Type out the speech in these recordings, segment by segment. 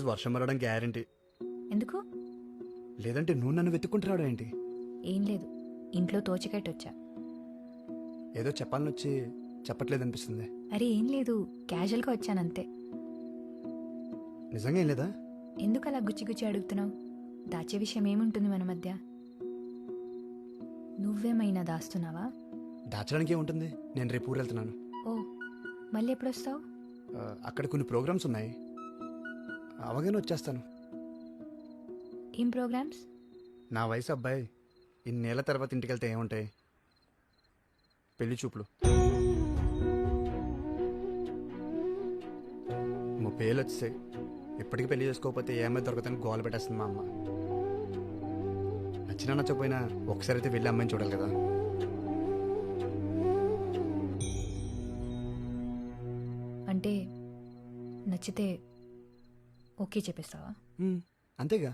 ఈరోజు వర్షం పడడం గ్యారంటీ. ఎందుకు? లేదంటే నువ్వు నన్ను వెతుక్కుంటున్నాడు ఏంటి? ఏం లేదు. ఇంట్లో తోచకట్టు వచ్చా ఏదో చెప్పాలని వచ్చి చెప్పట్లేదు అనిపిస్తుంది అరే ఏం లేదు. క్యాజువల్గా వచ్చానంతే. నిజంగా ఏం లేదా? ఎందుకు అలా గుచ్చి గుచ్చి అడుగుతున్నావు? దాచే విషయం ఏముంటుంది మన మధ్య? నువ్వేమైనా దాస్తున్నావా? దాచడానికి ఏముంటుంది? నేను రేపు ఊరు వెళ్తున్నాను ఓ మళ్ళీ ఎప్పుడు వస్తావు ఆ, అక్కడ కొన్ని ప్రోగ్రామ్స్ ఉన్నాయి. అవగానే వచ్చేస్తాను. ఏం ప్రోగ్రామ్స్? నా వయసు అబ్బాయి. ఇన్నేళ్ళ తర్వాత ఇంటికి వెళ్తే ఏముంటాయి? పెళ్ళి చూపులు. ముప్పై ఏళ్ళు వచ్చాయి ఇప్పటికీ పెళ్ళి చేసుకోకపోతే ఏమైనా దొరకదని గోల పెట్టేస్తుంది మా అమ్మ. నచ్చినా నచ్చకపోయినా ఒకసారి అయితే వెళ్ళి అమ్మాయిని చూడాలి కదా. అంటే నచ్చితే ఓకే చెప్పేస్తావా? అంతేగా.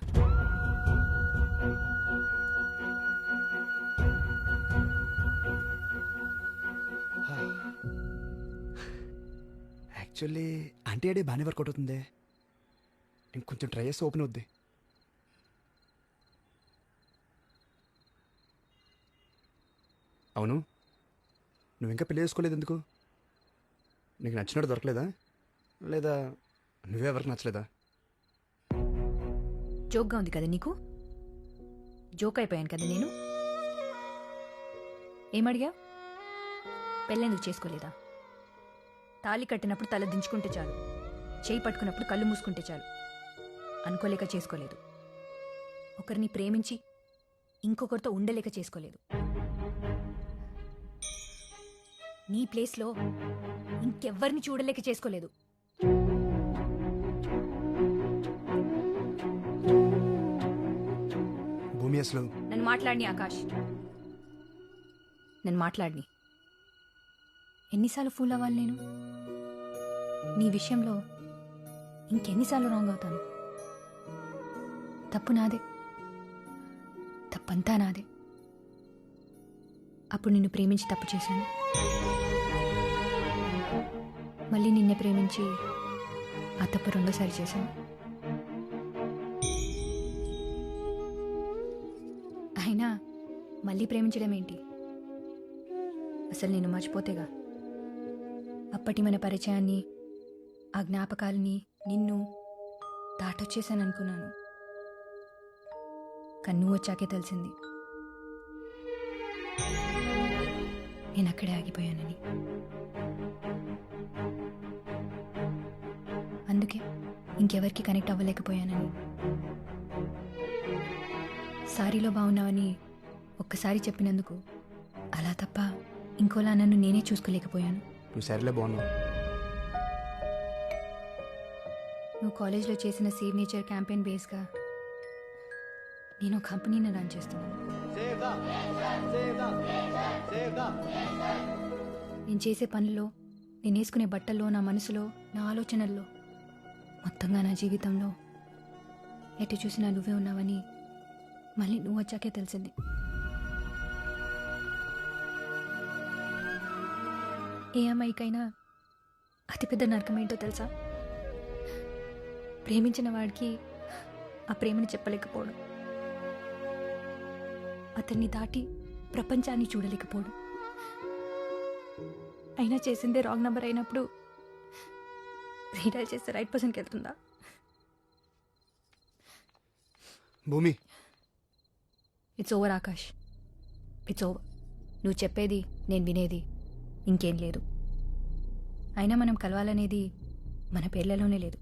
యాక్చువల్లీ అంటే అడే బాగానే వర్కౌట్ అవుతుంది. కొంచెం ట్రై చేస్తే ఓపెన్ అవుద్ది. అవును. నువ్వు ఇంకా పెళ్ళి చేసుకోలేదు ఎందుకు? నీకు నచ్చినట్టు దొరకలేదా? లేదా నువ్వే ఎవరికి నచ్చలేదా? జోక్గా ఉంది కదా నీకు? జోక్ అయిపోయాను కదా నేను? ఏమడిగా పెళ్ళెందుకు చేసుకోలేదా? తాళి కట్టినప్పుడు తల దించుకుంటే చాలు. చేయి పట్టుకున్నప్పుడు కళ్ళు మూసుకుంటే చాలు. అనుకోలేక చేసుకోలేదు. ఒకరిని ప్రేమించి ఇంకొకరితో ఉండలేక చేసుకోలేదు. నీ ప్లేస్లో ఇంకెవ్వరిని చూడలేక చేసుకోలేదు. అసలు? నన్ను మాట్లాడిని ఆకాష్. నన్ను మాట్లాడిని ఎన్నిసార్లు ఫూల్ అవ్వాలి నేను? నీ విషయంలో ఇంకెన్నిసార్లు రాంగ్ అవుతాను? తప్పు నాదే. తప్పంతా నాదే. అప్పుడు నిన్ను ప్రేమించి తప్పు చేశాను. మళ్ళీ నిన్నే ప్రేమించి ఆ తప్పు రెండోసారి చేశాను. మళ్ళీ ప్రేమించడం ఏంటి? అసలు నేను మర్చిపోతేగా. అప్పటి మన పరిచయాన్ని ఆ జ్ఞాపకాలని నిన్ను దాటొచ్చేసాను అనుకున్నాను. కన్ను వచ్చాకే తెలిసింది. నేను అక్కడే ఆగిపోయానని. అందుకే ఇంకెవరికి కనెక్ట్ అవ్వలేకపోయానని. సారీలో బాగున్నావని ఒక్కసారి చెప్పినందుకు అలా తప్ప ఇంకోలా నన్ను నేనే చూసుకోలేకపోయాను. నువ్వు సరేలే బాగున్నావు. నువ్వు కాలేజ్లో చేసిన సేవ్ నేచర్ క్యాంపెయిన్ బేస్గా నేను కంపెనీని రన్ చేస్తున్నాను. నేను చేసే పనుల్లో నేను వేసుకునే బట్టల్లో నా మనసులో నా ఆలోచనల్లో మొత్తంగా నా జీవితంలో ఎటు చూసినా నువ్వే ఉన్నావని మళ్ళీ నువ్వు వచ్చాకే తెలిసింది. ఏ అమ్మాయికైనా అతిపెద్ద నరకం ఏంటో తెలుసా? ప్రేమించిన వాడికి ఆ ప్రేమను చెప్పలేకపోవడం. అతన్ని దాటి ప్రపంచాన్ని చూడలేకపోవడం. అయినా చేసిందే రాంగ్ నెంబర్ అయినప్పుడు రీడైల్ చేస్తే రైట్ పర్సన్కి వెళ్తుందా? Bhoomi. It's over Akash. It's over నువ్వు చెప్పేది నేను వినేది. ఇంకేం లేదు. అయినా మనం కలవాలనేది మన పేర్లలోనే లేదు.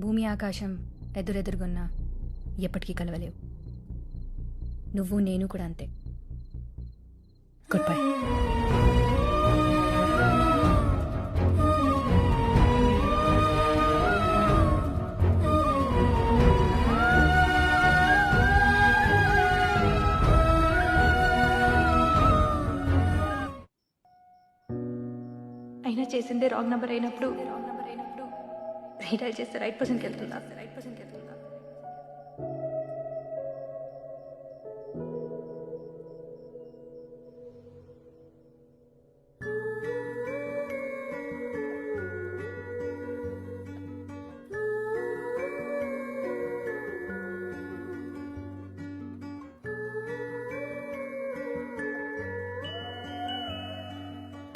భూమి ఆకాశం ఎదురెదురుగున్నా ఎప్పటికీ కలవలేవు. నువ్వు నేను కూడా అంతే. గుడ్ బై చేసిందే రాంగ్ నెంబర్ అయినప్పుడు. రాంగ్ నెంబర్ అయినప్పుడు రీడైల్ చేస్తే రైట్ పర్సన్కి వెళ్తుందా రైట్ పర్సన్కి వెళ్తుందా?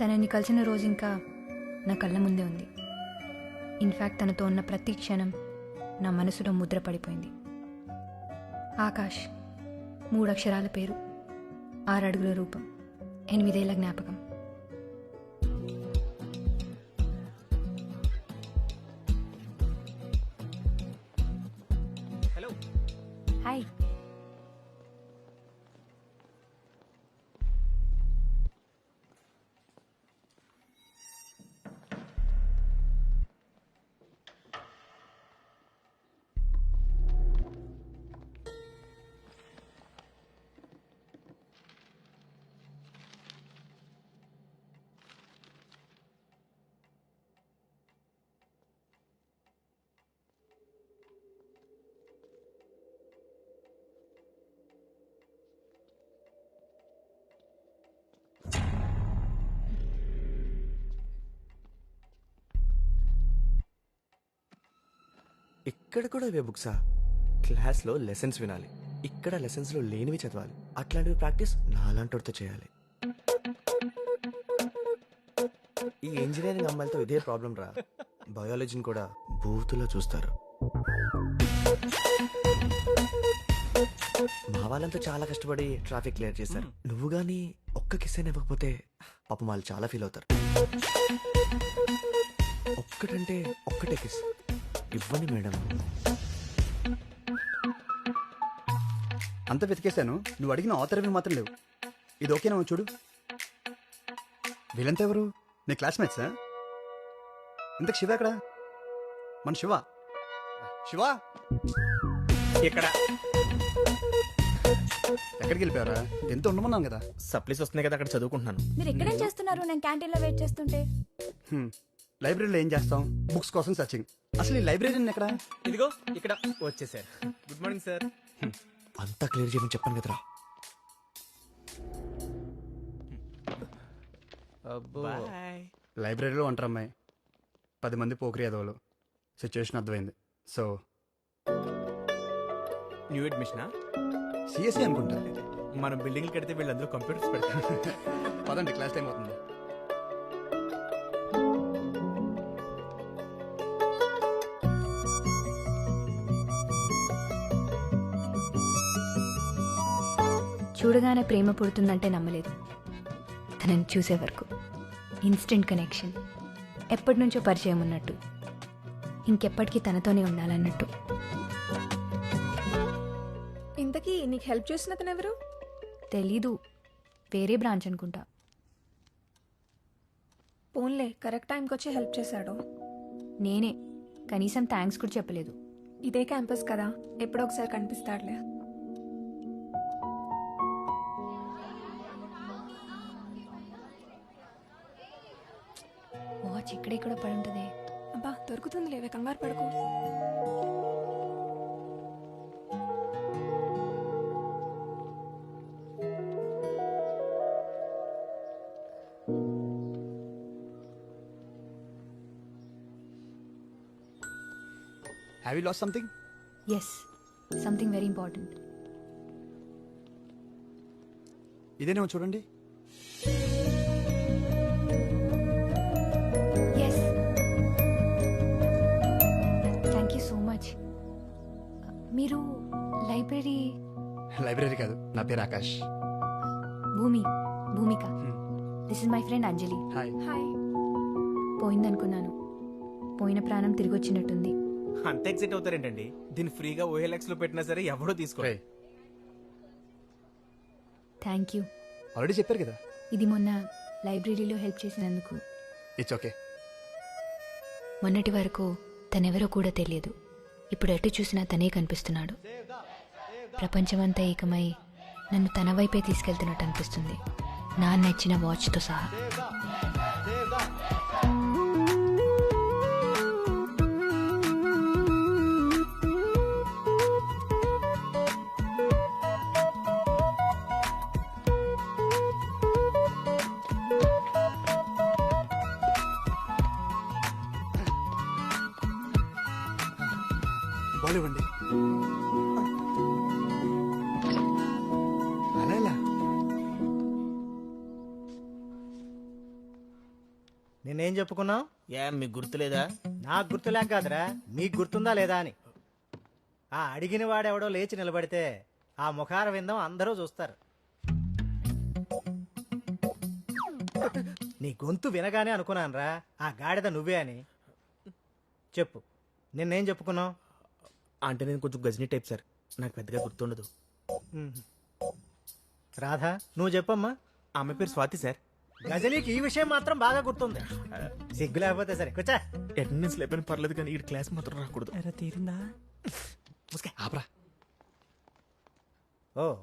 తనని కలిసిన రోజు ఇంకా నా కళ్ళ ముందే ఉంది. ఇన్ఫ్యాక్ట్ తనతో ఉన్న ప్రతి క్షణం నా మనసులో ముద్ర పడిపోయింది. ఆకాష్ మూడు అక్షరాల పేరు ఆరు అడుగుల రూపం ఎనిమిదేళ్ళ జ్ఞాపకం. ఇక్కడ కూడా ఇవే బుక్సా క్లాస్లో లెసన్స్ వినాలి. ఇక్కడ లెసన్స్లో లేనివి చదవాలి. అట్లాంటివి ప్రాక్టీస్ నాలాంటితో చేయాలి. ఈ ఇంజనీరింగ్ అమ్మాయిలతో ఇదే ప్రాబ్లం రా. బయాలజీని కూడా బూతులో చూస్తారు. మా వాళ్ళంతా చాలా కష్టపడి ట్రాఫిక్ క్లియర్ చేశారు. నువ్వు గానీ ఒక్క కిస్ అయినా ఇవ్వకపోతే పాపం వాళ్ళు చాలా ఫీల్ అవుతారు. ఒక్కటంటే ఒక్కటే కిస్ ఇవ్వండి మేడం. అంత వెతికేశాను. నువ్వు అడిగిన ఆథర్వి మాత్రం లేవు. ఇది ఓకేనా చూడు. వీళ్ళంతా ఎవరు? నీ క్లాస్మేట్సా? ఇంతకు శివ ఎక్కడ? మన శివ. శివ? ఇక్కడ ఎక్కడికి వెళ్ళిపోయారా ఎంత ఉండమన్నాం కదా. సప్లీస్ వస్తున్నాయి కదా అక్కడ చదువుకుంటున్నాను. మీరు ఎక్కడేం చేస్తున్నారు? నేను క్యాంటీన్లో వెయిట్ చేస్తుంటే. హ్మ్. లైబ్రరీలో ఏం చేస్తాం? బుక్స్ కోసం సర్చింగ్. అసలు ఈ లైబ్రరీ ఎక్కడ? ఇదిగో ఇక్కడ వచ్చేసారు. Good morning sir. అంతా క్లియర్ చేయమని చెప్పాను కదరా. లైబ్రరీలో ఉంటారు అమ్మాయి పది మంది పోకరి అదవులు సిచ్యువేషన్ అర్థమైంది. సో న్యూ అడ్మిషనా సిఎస్సి అనుకుంటా. మనం బిల్డింగ్ కడితే వీళ్ళందరూ కంప్యూటర్స్ పెడతారు. పదండి క్లాస్ టైం అవుతుంది. చూడగానే ప్రేమ పుడుతుందంటే నమ్మలేదు. తనని చూసే వరకు. Instant connection. ఎప్పటి నుంచో పరిచయం ఉన్నట్టు. ఇంకెప్పటికీ తనతోనే ఉండాలన్నట్టు. ఇంతకీ నీకు హెల్ప్ చేసిన అతను ఎవరు తెలీదు. వేరే బ్రాంచ్ అనుకుంటా. పోన్లే కరెక్ట్ టైంకి వచ్చి హెల్ప్ చేశాడు. నేనే. కనీసం థ్యాంక్స్ కూడా చెప్పలేదు. ఇదే క్యాంపస్ కదా ఎప్పుడో ఒకసారి కనిపిస్తాడులే. వాచ్ ఇక్కడే కూడా పడి ఉంటుంది. అబ్బా దొరుకుతుంది లేవే కంగారు పడుకో. Have you lost something yes something very important ఇదేనేమో చూడండి. లైబ్రరీ? లైబ్రరీ కాదు నా పేరు Akash. Bhoomi Bhoomika. This is my friend Anjali. Hi hi పోయిందనుకున్నాను. పోయిన ప్రాణం తిరిగి వచ్చినట్టుంది అంత ఎక్సైట్ అవుతారేంటండి? దీన్ని ఫ్రీగా ఓఎల్ఎక్స్లో పెట్టినా సరే ఎవడో తీసుకో థ్యాంక్ యూ ఆల్రెడీ చెప్పారు కదా? ఇది మొన్న లైబ్రరీలో హెల్ప్ చేసినందుకు. ఇట్స్ ఓకే మొన్నటి వరకు తనెవరో కూడా తెలియదు. ఇప్పుడు ఎటు చూసినా తనే కనిపిస్తున్నాడు. ప్రపంచమంతా ఏకమై నన్ను తన వైపే తీసుకెళ్తున్నట్టు అనిపిస్తుంది. నా నచ్చిన వాచ్తో సహా. బాల్ నేనేం చెప్పుకున్నావు ఏం మీకు గుర్తులేదా? నాకు గుర్తులేక కాదురా. మీకు గుర్తుందా లేదా అని. ఆ అడిగిన వాడెవడో లేచి నిలబడితే ఆ ముఖార విందం అందరూ చూస్తారు. నీ గొంతు వినగానే అనుకున్నానురా. ఆ గాడిద నువ్వే అని. చెప్పు. నిన్నేం చెప్పుకున్నావు? అంటే నేను కొంచెం గజనీ టైప్ సార్. నాకు పెద్దగా గుర్తుండదు. రాధా నువ్వు చెప్పమ్మా. ఆమె పేరు స్వాతి సార్. గజనీకి ఈ విషయం మాత్రం బాగా గుర్తుంది. సిగ్గు లేకపోతే సరే కూర్చా. అటెండెన్స్ లేపని పర్లేదు కానీ ఈ క్లాస్ మాత్రం రాకూడదు. ఆపరా. ఓ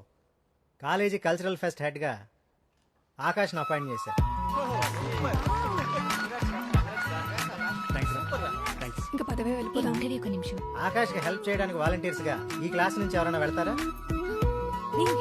కాలేజీ కల్చరల్ ఫెస్ట్ హెడ్గా ఆకాష్ను అపాయింట్ చేశారు. ఇంకా పదవే ఏ, వెళ్ళిపోదాం. ఉండవే ఒక నిమిషం. ఆకాష్కి హెల్ప్ చేయడానికి వాలంటీర్స్గా ఈ క్లాస్ నుంచి ఎవరైనా వెళ్తారా? నేను